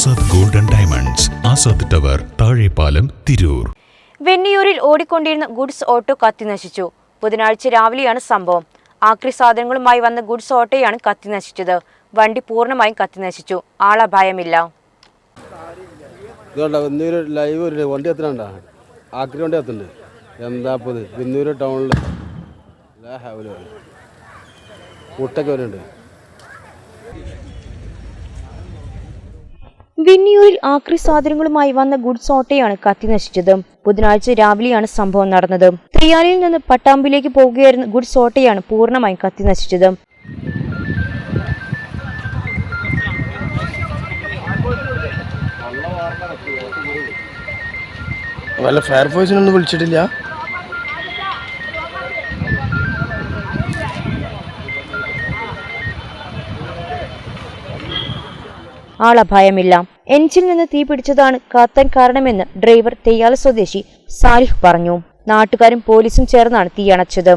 Azad golden diamonds Azad tower Thazhepalam Tirur. വെന്നിയൂരിൽ ഓടിക്കൊണ്ടിരുന്ന goods auto കത്തിനശിച്ചു ബുധനാഴ്ച രാവിലെയാണ് സംഭവം. ആക്രി സാധനങ്ങളുമായി വന്ന ഗുഡ്സ് ഓട്ടോയാണ് കത്തിനശിച്ചത് വണ്ടി പൂർണമായും കത്തിനശിച്ചു ഇന്നൊരു ലൈവ് ഒരു വണ്ടി ആക്രി വണ്ടി എത്തുന്നുണ്ട് എന്താ ടൗണിൽ കൂട്ടൊക്കെ വരുന്നുണ്ട്. വിന്നിയൂരിൽ ആക്രി സാധനങ്ങളുമായി വന്ന ഗുഡ്സ് ഓട്ടോയാണ് കത്തിനശിച്ചത് ബുധനാഴ്ച രാവിലെയാണ് സംഭവം നടന്നത്. ത്രിയാലിൽ നിന്ന് പട്ടാമ്പിലേക്ക് പോകുകയായിരുന്ന ഗുഡ്സ് ഓട്ടോയാണ് പൂർണമായും കത്തിനശിച്ചത് വല്ല ഫയർഫോഴ്സിനൊന്നും വിളിച്ചിട്ടില്ല? ആളപായമില്ല എഞ്ചിൽ നിന്ന് തീ പിടിച്ചതാണ് കത്താൻ കാരണമെന്ന് ഡ്രൈവർ തെയ്യാല സ്വദേശി സാലിഹ് പറഞ്ഞു. നാട്ടുകാരും പോലീസും ചേർന്നാണ് തീയണച്ചത്